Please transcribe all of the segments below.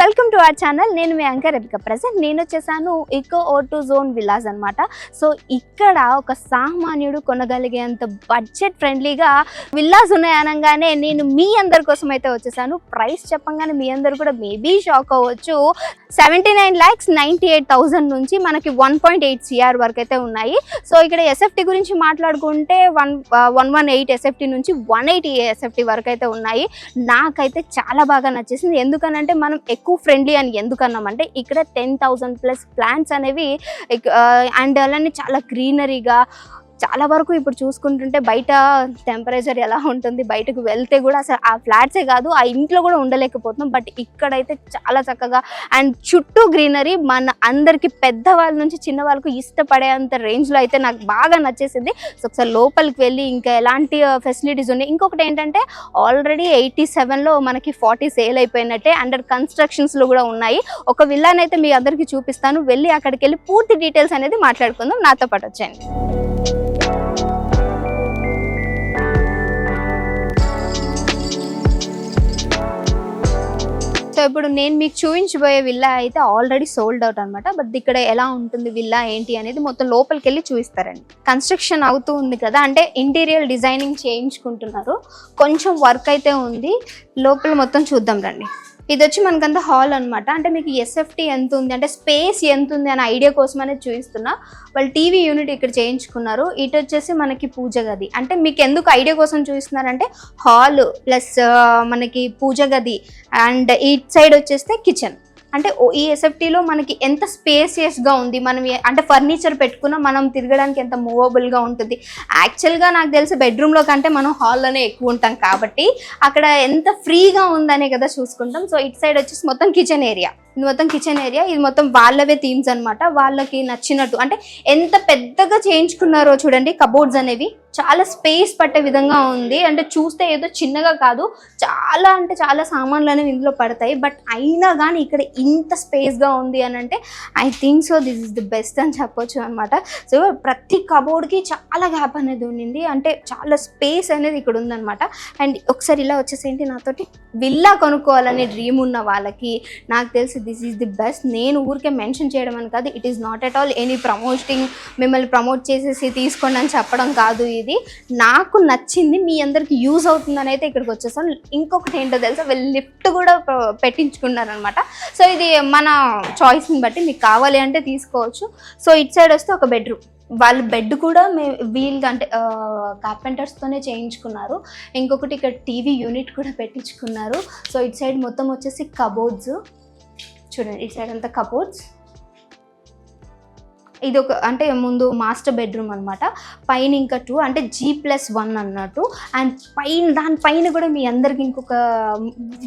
Welcome to our channel. నేను మీ anchor రబిక present నేను వచ్చేసాను eco O two zone villas అనమాట సో ఇక్కడ ఒక సామాన్యుడు కొనగలిగేంత బడ్జెట్ ఫ్రెండ్లీగా విల్లాస్ ఉన్నాయి అనగానే నేను మీ అందరి కోసం అయితే వచ్చేసాను. ప్రైస్ చెప్పంగానే మీ అందరు కూడా మేబీ షాక్ అవ్వచ్చు. Seventy nine lakhs ninety eight thousand నుంచి మనకి వన్ పాయింట్ ఎయిట్ సిఆర్ వరకు అయితే ఉన్నాయి. సో ఇక్కడ ఎస్ఎఫ్టీ గురించి మాట్లాడుకుంటే one one one eight SFT నుంచి వన్ ఎయిటీ ఎస్ఎఫ్టీ వరకు అయితే ఉన్నాయి. నాకైతే చాలా బాగా నచ్చేసింది. ఎందుకనంటే మనం ఎక్కువ ఫ్రెండ్లీ అని ఎందుకన్నామంటే ఇక్కడ టెన్ థౌజండ్ ప్లస్ ప్లాంట్స్ అనేవి అండ్ అలానే చాలా గ్రీనరీగా చాలా వరకు ఇప్పుడు చూసుకుంటుంటే బయట టెంపరేచర్ ఎలా ఉంటుంది బయటకు వెళ్తే కూడా అసలు ఆ ఫ్లాట్సే కాదు ఆ ఇంట్లో కూడా ఉండలేకపోతున్నాం. బట్ ఇక్కడైతే చాలా చక్కగా అండ్ చుట్టూ గ్రీనరీ మన అందరికి పెద్దవాళ్ళ నుంచి చిన్న వాళ్ళకు ఇష్టపడేంత రేంజ్లో అయితే నాకు బాగా నచ్చేసింది. సో ఒకసారి లోపలికి వెళ్ళి ఇంకా ఎలాంటి ఫెసిలిటీస్ ఉన్నాయి. ఇంకొకటి ఏంటంటే ఆల్రెడీ ఎయిటీ సెవెన్లో మనకి ఫార్టీ సేల్ అయిపోయినట్టే అండర్ కన్స్ట్రక్షన్స్లో కూడా ఉన్నాయి. ఒక విల్లాన్ అయితే మీ అందరికీ చూపిస్తాను. వెళ్ళి అక్కడికి వెళ్ళి పూర్తి డీటెయిల్స్ అనేది మాట్లాడుకుందాం. నాతో పాటు వచ్చేయండి. సో ఇప్పుడు నేను మీకు చూపించబోయే విల్లా అయితే ఆల్రెడీ సోల్డ్ అవుట్ అనమాట బట్ ఇక్కడ ఎలా ఉంటుంది విల్లా ఏంటి అనేది మొత్తం లోపలికి వెళ్ళి చూపిస్తారండి. కన్స్ట్రక్షన్ అవుతూ ఉంది కదా అంటే ఇంటీరియర్ డిజైనింగ్ చేయించుకుంటున్నారు. కొంచెం వర్క్ అయితే ఉంది. లోపల మొత్తం చూద్దాం రండి. ఇది వచ్చి మనకంతా హాల్ అనమాట అంటే మీకు ఎస్ఎఫ్టీ ఎంత ఉంది అంటే స్పేస్ ఎంత ఉంది అనే ఐడియా కోసం అనేది చూపిస్తున్నా. వాళ్ళు టీవీ యూనిట్ ఇక్కడ చేయించుకున్నారు. ఇటు వచ్చేసి మనకి పూజ గది. అంటే మీకు ఎందుకు ఐడియా కోసం చూపిస్తున్నారంటే హాల్ ప్లస్ మనకి పూజ గది. అండ్ ఇట్ సైడ్ వచ్చేస్తే కిచెన్. అంటే ఓ- ఈ ఎస్ఎఫ్టీలో మనకి ఎంత స్పేసియస్గా ఉంది మనం అంటే ఫర్నిచర్ పెట్టుకున్నా మనం తిరగడానికి ఎంత మూవబుల్గా ఉంటుంది. యాక్చువల్గా నాకు తెలిసి బెడ్రూమ్లో కంటే మనం హాల్లోనే ఎక్కువ ఉంటాం కాబట్టి అక్కడ ఎంత ఫ్రీగా ఉందనే కదా చూసుకుంటాం. సో ఇటు సైడ్ వచ్చేసి మొత్తం కిచెన్ ఏరియా ఇది మొత్తం కిచెన్ ఏరియా ఇది మొత్తం వాళ్ళవే థీమ్స్ అనమాట వాళ్ళకి నచ్చినట్టు. అంటే ఎంత పెద్దగా చేయించుకున్నారో చూడండి కబోర్డ్స్ అనేవి. చాలా స్పేస్ పట్టే విధంగా ఉంది. అంటే చూస్తే ఏదో చిన్నగా కాదు. చాలా అంటే చాలా సామాన్లు అనేవి ఇందులో పడతాయి. బట్ అయినా కానీ ఇక్కడ ఇంత స్పేస్గా ఉంది అని అంటే I think so this is the best అని చెప్పొచ్చు అనమాట సో ప్రతి కబోర్డ్కి చాలా గ్యాప్ అనేది ఉండింది. అంటే చాలా స్పేస్ అనేది ఇక్కడ ఉందన్నమాట. అండ్ ఒకసారి ఇలా వచ్చేసేంటి నాతోటి. విల్లా కొనుక్కోవాలనే డ్రీమ్ ఉన్న వాళ్ళకి నాకు తెలిసి దిస్ ఈజ్ ది బెస్ట్ నేను ఊరికే మెన్షన్ చేయడం అని కాదు. It is not at all any promoting మిమ్మల్ని ప్రమోట్ చేసేసి తీసుకోండి అని చెప్పడం కాదు ఇది. నాకు నచ్చింది మీ అందరికి యూజ్ అవుతుందని అయితే ఇక్కడికి వచ్చేసాం. ఇంకొకటి ఏంటో తెలుసా? వీళ్ళు లిఫ్ట్ కూడా పెట్టించుకున్నారనమాట సో ఇది మన చాయిస్ని బట్టి మీకు కావాలి అంటే తీసుకోవచ్చు. సో ఇట్ సైడ్ వస్తే ఒక బెడ్రూమ్ వాళ్ళ బెడ్ కూడా మే వీళ్ళు అంటే కార్పెంటర్స్తోనే చేయించుకున్నారు. ఇంకొకటి ఇక్కడ టీవీ యూనిట్ కూడా పెట్టించుకున్నారు. సో ఇట్ సైడ్ మొత్తం వచ్చేసి కబోర్డ్స్ చూడండి ఇటు సైడ్ అంతా కబోర్డ్స్ ఇది ఒక అంటే ముందు మాస్టర్ బెడ్రూమ్ అనమాట పైన ఇంకా టూ అంటే జీ ప్లస్ వన్ అన్నట్టు. అండ్ పైన దానిపైన కూడా మీ అందరికి ఇంకొక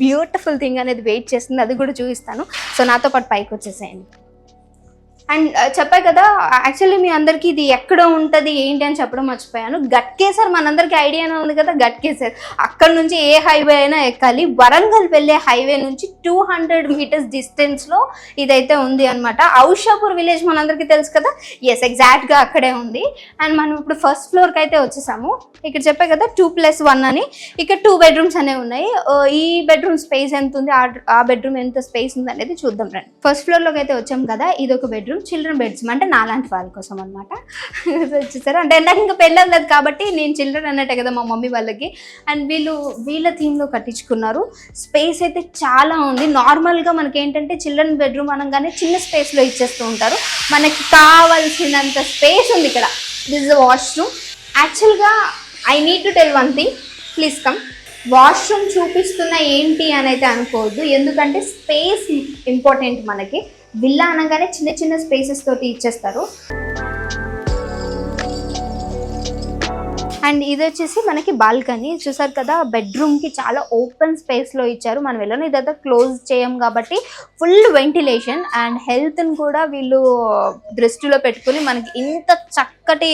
బ్యూటిఫుల్ థింగ్ అనేది వెయిట్ చేస్తుంది అది కూడా చూపిస్తాను. సో నాతో పాటు పైకి వచ్చేసేయండి. అండ్ చెప్పా కదా యాక్చువల్లీ మీ అందరికీ ఇది ఎక్కడ ఉంటుంది ఏంటి అని చెప్పడం మర్చిపోయాను. గట్కేసర్ మనందరికీ ఐడియానే ఉంది కదా గట్కేసర్ అక్కడ నుంచి ఏ హైవే అయినా ఎక్కాలి. వరంగల్ వెళ్ళే హైవే నుంచి టూ హండ్రెడ్ మీటర్స్ డిస్టెన్స్లో ఇదైతే ఉంది అనమాట ఔషాపూర్ విలేజ్ మనందరికీ తెలుసు కదా? ఎస్ ఎగ్జాక్ట్గా అక్కడే ఉంది. అండ్ మనం ఇప్పుడు ఫస్ట్ ఫ్లోర్కి అయితే వచ్చేసాము. ఇక్కడ చెప్పే కదా టూ ప్లస్ వన్ అని. ఇక్కడ టూ బెడ్రూమ్స్ అనేవి ఉన్నాయి. ఈ బెడ్రూమ్ స్పేస్ ఎంత ఉంది? ఆ- ఆ బెడ్రూమ్ ఎంత స్పేస్ ఉంది అనేది చూద్దాం రండి. ఫస్ట్ ఫ్లోర్లోకి అయితే వచ్చాం కదా ఇది ఒక బెడ్రూమ్. చిల్డ్రన్ బెడ్స్ అంటే నాలాంటి వాళ్ళ కోసం అనమాట వచ్చేసారు అంటే నాకు ఇంకా పెళ్ళలేదు కాబట్టి నేను చిల్డ్రన్ అన్నట్టే కదా మా మమ్మీ వాళ్ళకి. అండ్ వీళ్ళు వీళ్ళ థీమ్లో కట్టించుకున్నారు. స్పేస్ అయితే చాలా ఉంది. నార్మల్గా మనకి ఏంటంటే చిల్డ్రన్ బెడ్రూమ్ అనగానే చిన్న స్పేస్లో ఇచ్చేస్తూ ఉంటారు. మనకి కావాల్సినంత స్పేస్ ఉంది ఇక్కడ. దిస్ వాష్రూమ్ యాక్చువల్గా I need to tell one thing please come washroom చూపిస్తున్న ఏంటి అని అయితే అనుకోవద్దు. ఎందుకంటే స్పేస్ ఇంపార్టెంట్ మనకి. విల్లా అనగానే చిన్న చిన్న స్పేసెస్ తోటి ఇచ్చేస్తారు. అండ్ ఇది వచ్చేసి మనకి బాల్కనీ. చూసారు కదా బెడ్రూమ్కి చాలా ఓపెన్ స్పేస్లో ఇచ్చారు. మనం వెళ్ళను ఇదంతా క్లోజ్ చేయం కాబట్టి ఫుల్ వెంటిలేషన్ అండ్ హెల్త్ని కూడా వీళ్ళు దృష్టిలో పెట్టుకుని మనకి ఇంత చక్క చక్కటి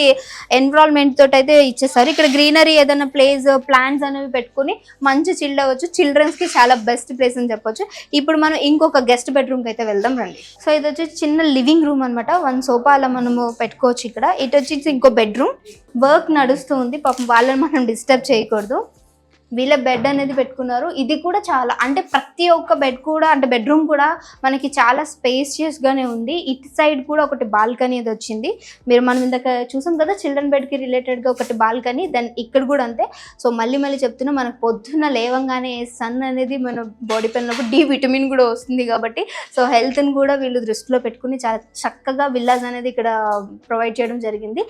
ఎన్విరాన్మెంట్ తోటి అయితే ఇచ్చేసారు. ఇక్కడ గ్రీనరీ ఏదైనా ప్లేస్ ప్లాంట్స్ అనేవి పెట్టుకుని మంచి చిల్డ్ అవ్వచ్చు. చిల్డ్రన్స్కి చాలా బెస్ట్ ప్లేస్ అని చెప్పొచ్చు. ఇప్పుడు మనం ఇంకొక గెస్ట్ బెడ్రూమ్కి అయితే వెళ్దాం రండి. సో ఇది వచ్చి చిన్న లివింగ్ రూమ్ అనమాట వన్ సోఫా అలా మనము పెట్టుకోవచ్చు ఇక్కడ. ఇటు వచ్చి ఇంకో బెడ్రూమ్ వర్క్ నడుస్తూ ఉంది. పాపం వాళ్ళని మనం డిస్టర్బ్ చేయకూడదు. వీళ్ళ బెడ్ అనేది పెట్టుకున్నారు. ఇది కూడా చాలా అంటే ప్రతి ఒక్క బెడ్ కూడా అంటే బెడ్రూమ్ కూడా మనకి చాలా స్పేషియస్గానే ఉంది. ఇటు సైడ్ కూడా ఒకటి బాల్కనీ అది వచ్చింది. మీరు మనం ఇందాక చూసాం కదా చిల్డ్రన్ బెడ్కి రిలేటెడ్గా ఒకటి బాల్కనీ దెన్ ఇక్కడ కూడా అంతే. సో మళ్ళీ మళ్ళీ చెప్తున్నా మనకు పొద్దున్న లేవంగానే సన్ అనేది మన బాడీ పైన డి విటమిన్ కూడా వస్తుంది కాబట్టి సో హెల్త్ని కూడా వీళ్ళు దృష్టిలో పెట్టుకుని చాలా చక్కగా విల్లాస్ అనేది ఇక్కడ ప్రొవైడ్ చేయడం జరిగింది.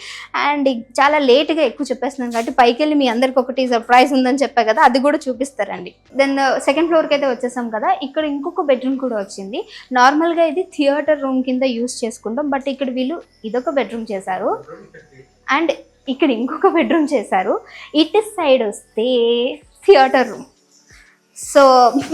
అండ్ చాలా లేట్గా ఎక్కువ చెప్పేస్తున్నాను కాబట్టి పైకి వెళ్ళి మీ అందరికి ఒకటి సర్ప్రైజ్ ఉందని చెప్పాను కదా అది కూడా చూపిస్తారండి. దెన్ సెకండ్ ఫ్లోర్కి అయితే వచ్చేసాం కదా ఇక్కడ ఇంకొక బెడ్రూమ్ కూడా వచ్చింది. నార్మల్గా ఇది థియేటర్ రూమ్ కింద యూస్ చేసుకుంటాం బట్ ఇక్కడ వీళ్ళు ఇదొక బెడ్రూమ్ చేశారు. అండ్ ఇక్కడ ఇంకొక బెడ్రూమ్ చేశారు. ఇటు సైడ్ వస్తే థియేటర్ రూమ్ సో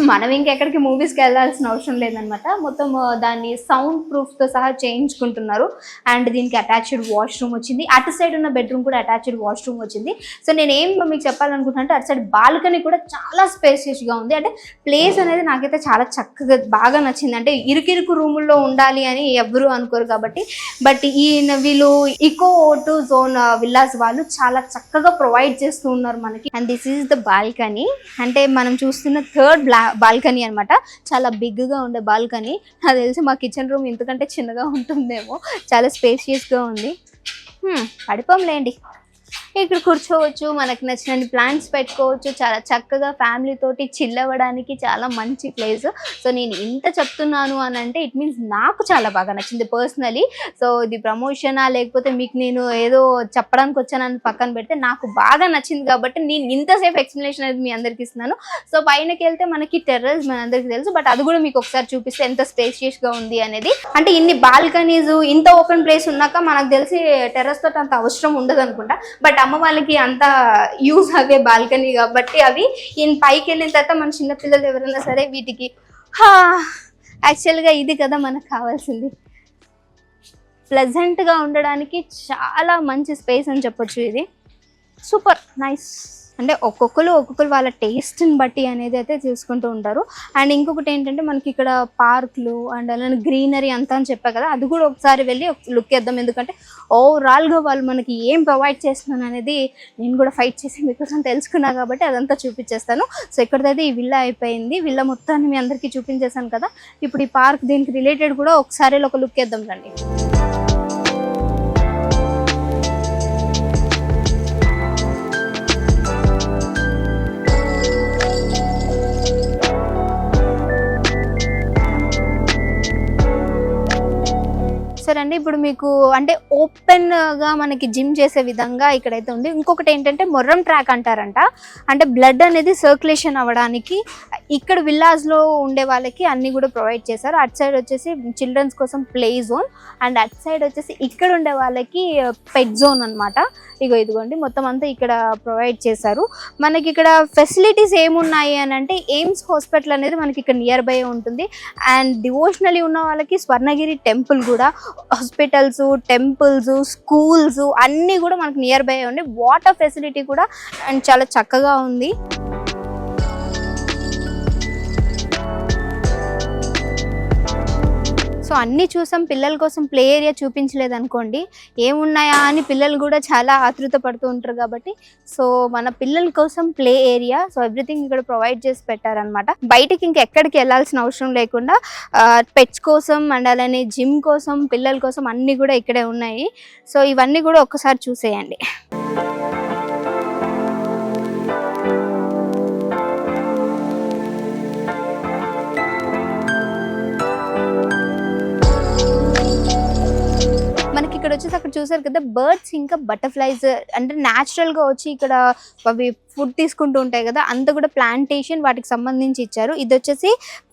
మనం ఇంకెక్కడికి మూవీస్కి వెళ్ళాల్సిన అవసరం లేదనమాట మొత్తం దాన్ని సౌండ్ ప్రూఫ్తో సహా చేయించుకుంటున్నారు. అండ్ దీనికి అటాచ్డ్ వాష్రూమ్ వచ్చింది. అటు సైడ్ ఉన్న బెడ్రూమ్ కూడా అటాచ్డ్ వాష్రూమ్ వచ్చింది. సో నేను ఏం మీకు చెప్పాలనుకుంటున్నా అంటే అటు సైడ్ బాల్కనీ కూడా చాలా స్పేసియస్గా ఉంది. అంటే ప్లేస్ అనేది నాకైతే చాలా చక్కగా బాగా నచ్చింది. అంటే ఇరుకిరుకు రూముల్లో ఉండాలి అని ఎవ్వరూ అనుకోరు కాబట్టి. బట్ ఈ వీళ్ళు ఇకో టు జోన్ విల్లాస్ వాళ్ళు చాలా చక్కగా ప్రొవైడ్ చేస్తూ ఉన్నారు మనకి. And this is the balcony అంటే మనం చూస్తున్న థర్డ్ బ్లా బాల్కనీ అనమాట చాలా బిగ్గా ఉండే బాల్కనీ నాకు తెలిసి మా కిచెన్ రూమ్ ఇంతకంటే చిన్నగా ఉంటుందేమో. చాలా స్పేషియస్గా ఉంది. హ్మ్, పడిపోంలేండి. ఇక్కడ కూర్చోవచ్చు మనకు నచ్చినన్ని ప్లాంట్స్ పెట్టుకోవచ్చు. చాలా చక్కగా ఫ్యామిలీ తోటి చిల్ అవ్వడానికి చాలా మంచి ప్లేస్ సో నేను ఇంత చెప్తున్నాను అని అంటే ఇట్ మీన్స్ నాకు చాలా బాగా నచ్చింది పర్సనలీ సో ఇది ప్రమోషనా లేకపోతే మీకు నేను ఏదో చెప్పడానికి వచ్చానని పక్కన పెడితే నాకు బాగా నచ్చింది కాబట్టి నేను ఇంతసేపు ఎక్స్ప్లెనేషన్ అనేది మీ అందరికి ఇస్తున్నాను. సో పైనకి వెళ్తే మనకి టెర్రస్ మన అందరికి తెలుసు బట్ అది కూడా మీకు ఒకసారి చూపిస్తే ఎంత స్పేషియస్గా ఉంది అనేది. అంటే ఇన్ని బాల్కనీస్ ఇంత ఓపెన్ ప్లేస్ ఉన్నాక మనకు తెలిసి టెర్రస్ తోటి అంత అవసరం ఉండదు అనుకుంటా. బట్ అమ్మ వాళ్ళకి అంత యూజ్ అవే బాల్కనీ కాబట్టి అవి ఈయన పైకి వెళ్ళిన తర్వాత మన చిన్నపిల్లలు ఎవరైనా సరే వీటికి హా యాక్చువల్గా ఇది కదా మనకు కావాల్సింది. ప్లెజెంట్గా ఉండడానికి చాలా మంచి స్పేస్ అని చెప్పొచ్చు ఇది. సూపర్ నైస్ అంటే ఒక్కొక్కరు ఒక్కొక్కరు వాళ్ళ టేస్ట్ని బట్టి అనేది అయితే చూసుకుంటూ ఉంటారు. అండ్ ఇంకొకటి ఏంటంటే మనకి ఇక్కడ పార్క్లు అండ్ అలానే గ్రీనరీ అంతా అని చెప్పా కదా అది కూడా ఒకసారి వెళ్ళి లుక్ వేద్దాం. ఎందుకంటే ఓవరాల్గా వాళ్ళు మనకి ఏం ప్రొవైడ్ చేస్తున్నాను అనేది నేను కూడా ఫైట్ చేసి మీకోసం తెలుసుకున్నా కాబట్టి అదంతా చూపించేస్తాను. సో ఇక్కడైతే ఈ విల్లా అయిపోయింది. విల్లా మొత్తాన్ని మీ అందరికీ చూపించేశాను కదా. ఇప్పుడు ఈ పార్క్ దీనికి రిలేటెడ్ కూడా ఒకసారి ఒక లుక్ వేద్దాం రండి. ఇప్పుడు మీకు అంటే ఓపెన్గా మనకి జిమ్ చేసే విధంగా ఇక్కడైతే ఉంది. ఇంకొకటి ఏంటంటే మొర్రం ట్రాక్ అంటారంట. అంటే బ్లడ్ అనేది సర్క్యులేషన్ అవ్వడానికి ఇక్కడ విల్లాస్లో ఉండే వాళ్ళకి అన్ని కూడా ప్రొవైడ్ చేశారు. అటు సైడ్ వచ్చేసి చిల్డ్రన్స్ కోసం ప్లే జోన్ అండ్ అటు సైడ్ వచ్చేసి ఇక్కడ ఉండే వాళ్ళకి పెట్ జోన్ అనమాట ఇగో ఇదిగోండి మొత్తం అంతా ఇక్కడ ప్రొవైడ్ చేశారు. మనకి ఇక్కడ ఫెసిలిటీస్ ఏమున్నాయి అని అంటే ఎయిమ్స్ హాస్పిటల్ అనేది మనకి ఇక్కడ నియర్ బై ఉంటుంది. అండ్ డివోషనలీ ఉన్న వాళ్ళకి స్వర్ణగిరి టెంపుల్ కూడా హాస్పిటల్స్ టెంపుల్స్ స్కూల్స్ అన్నీ కూడా మనకు నియర్ బై ఉండి వాటర్ ఫెసిలిటీ కూడా అండ్ చాలా చక్కగా ఉంది. అన్నీ చూసాం. పిల్లల కోసం ప్లే ఏరియా చూపించలేదు అనుకోండి ఏమున్నాయా అని పిల్లలు కూడా చాలా ఆతృత పడుతూ ఉంటారు కాబట్టి సో మన పిల్లల కోసం ప్లే ఏరియా సో ఎవ్రీథింగ్ ఇక్కడ ప్రొవైడ్ చేసి పెట్టారనమాట బయటికి ఇంకెక్కడికి వెళ్ళాల్సిన అవసరం లేకుండా పెట్స్ కోసం అండ్ అలానే జిమ్ కోసం పిల్లల కోసం అన్నీ కూడా ఇక్కడే ఉన్నాయి. సో ఇవన్నీ కూడా ఒక్కసారి చూసేయండి. ఇక్కడ వచ్చేసి అక్కడ చూసారు కదా బర్డ్స్ ఇంకా బటర్ఫ్లైస్ అంటే natural గా వచ్చి ఇక్కడ అవి ఫుడ్ తీసుకుంటూ ఉంటాయి కదా అంత కూడా ప్లాంటేషన్ వాటికి సంబంధించి ఇచ్చారు. ఇది వచ్చేసి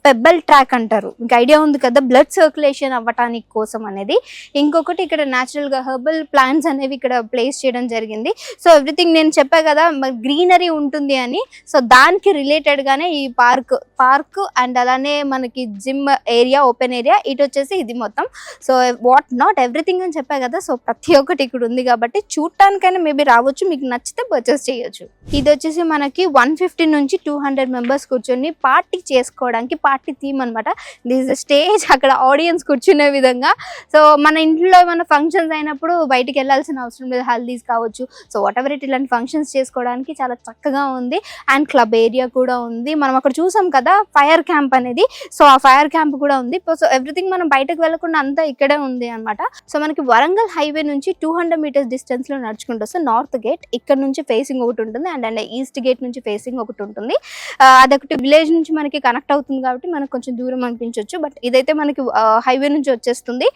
పెబ్బల్ ట్రాక్ అంటారు. మీకు ఐడియా ఉంది కదా బ్లడ్ సర్క్యులేషన్ అవ్వటానికి కోసం అనేది. ఇంకొకటి ఇక్కడ న్యాచురల్గా గా హెర్బల్ ప్లాంట్స్ అనేవి ఇక్కడ ప్లేస్ చేయడం జరిగింది. సో ఎవ్రీథింగ్ నేను చెప్పా కదా గ్రీనరీ ఉంటుంది అని. సో దానికి రిలేటెడ్ గానే ఈ పార్క్ పార్క్ అండ్ అలానే మనకి జిమ్ ఏరియా ఓపెన్ ఏరియా ఇటు వచ్చేసి ఇది మొత్తం. సో వాట్ నాట్ ఎవ్రీథింగ్ అని చెప్పా కదా సో ప్రతి ఒక్కటి ఇక్కడ ఉంది కాబట్టి చూడటానికైనా మేబీ రావచ్చు మీకు నచ్చితే పర్చేస్ చేయొచ్చు. ఇది వచ్చేసి మనకి వన్ ఫిఫ్టీ నుంచి టూ హండ్రెడ్ మెంబర్స్ కూర్చొని పార్టీ చేసుకోవడానికి పార్టీ థీమ్ అనమాట దిస్ స్టేజ్ అక్కడ ఆడియన్స్ కూర్చునే విధంగా. సో మన ఇంట్లో ఏమైనా ఫంక్షన్స్ అయినప్పుడు బయటికి వెళ్ళాల్సిన అవసరం లేదు హల్దీస్ కావచ్చు. సో వాట్ ఎవర్ ఇట్ ఇలాంటి ఫంక్షన్స్ చేసుకోవడానికి చాలా చక్కగా ఉంది. అండ్ క్లబ్ ఏరియా కూడా ఉంది. మనం అక్కడ చూసాం కదా ఫైర్ క్యాంప్ అనేది. సో ఆ ఫైర్ క్యాంప్ కూడా ఉంది. సో ఎవ్రీథింగ్ మనం బయటకు వెళ్ళకుండా అంతా ఇక్కడే ఉంది అనమాట సో మనకి వరంగల్ హైవే నుంచి టూ హండ్రెడ్ మీటర్స్ డిస్టెన్స్లో నడుచుకుంటూ వస్తే నార్త్ గేట్ ఇక్కడ నుంచి ఫేసింగ్ ఒకటి ఉంటుంది అండ్ అండ్ ఈస్ట్ గేట్ నుంచి ఫేసింగ్ ఒకటి ఉంటుంది. అదొకటి విలేజ్ నుంచి మనకి కనెక్ట్ అవుతుంది కాబట్టి మనకు కొంచెం దూరం అనిపించవచ్చు బట్ ఇదైతే మనకి హైవే నుంచి వచ్చేస్తుంది.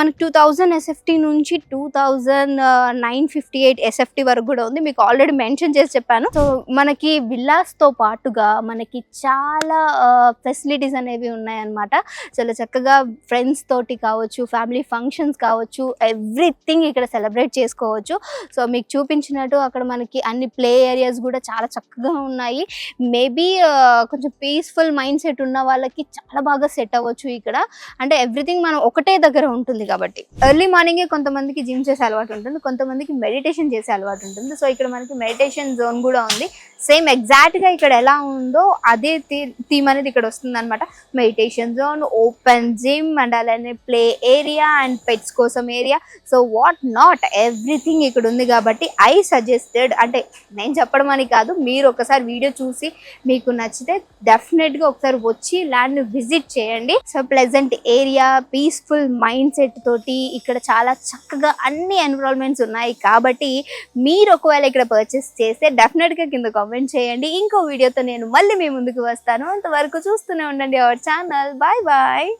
మనకి టూ థౌజండ్ ఎస్ఎఫ్టీ నుంచి two thousand nine fifty eight SFT వరకు కూడా ఉంది. మీకు ఆల్రెడీ మెన్షన్ చేసి చెప్పాను. సో మనకి విల్లాస్తో తో పాటుగా మనకి చాలా ఫెసిలిటీస్ అనేవి ఉన్నాయన్నమాట. చాలా చక్కగా ఫ్రెండ్స్ తోటి కావచ్చు ఫ్యామిలీ ఫంక్షన్స్ కావచ్చు ఎవ్రీథింగ్ ఇక్కడ సెలబ్రేట్ చేసుకోవచ్చు. సో మీకు చూపించినట్టు అక్కడ మనకి అన్ని ప్లే ఏరియాస్ కూడా చాలా చక్కగా ఉన్నాయి. మేబీ కొంచెం పీస్ఫుల్ మైండ్ సెట్ ఉన్న వాళ్ళకి చాలా బాగా సెట్ అవ్వచ్చు ఇక్కడ. అంటే ఎవ్రీథింగ్ మనం ఒకటే దగ్గర ఉంటుంది కాబట్టి. ఎర్లీ మార్నింగే కొంతమందికి జిమ్ చేసే అలవాటు ఉంటుంది కొంతమందికి మెడిటేషన్ చేసే అలవాటు ఉంటుంది. సో ఇక్కడ మనకి మెడిటేషన్ జోన్ కూడా ఉంది. సేమ్ ఎగ్జాక్ట్గా ఇక్కడ ఎలా ఉందో అదే థీమ్ అనేది ఇక్కడ వస్తుంది అనమాట meditation zone open gym and అలానే ప్లే ఏరియా అండ్ పెట్స్ కోసం area. So what not everything ఇక్కడ ఉంది కాబట్టి ఐ సజెస్టెడ్ అంటే నేను చెప్పడం అని కాదు మీరు ఒకసారి వీడియో చూసి మీకు నచ్చితే డెఫినెట్గా ఒకసారి వచ్చి ల్యాండ్ విజిట్ చేయండి. So pleasant area peaceful mindset తోటి ఇక్కడ చాలా చక్కగా అన్ని ఎన్విరాన్మెంట్స్ ఉన్నాయి కాబట్టి మీరు ఒకవేళ ఇక్కడ పర్చేస్ చేస్తే డెఫినెట్గా కింద కామెంట్ చేయండి. ఇంకో వీడియోతో నేను మళ్ళీ మీ ముందుకు వస్తాను. అంతవరకు చూస్తూనే ఉండండి అవర్ ఛానల్ బాయ్ బాయ్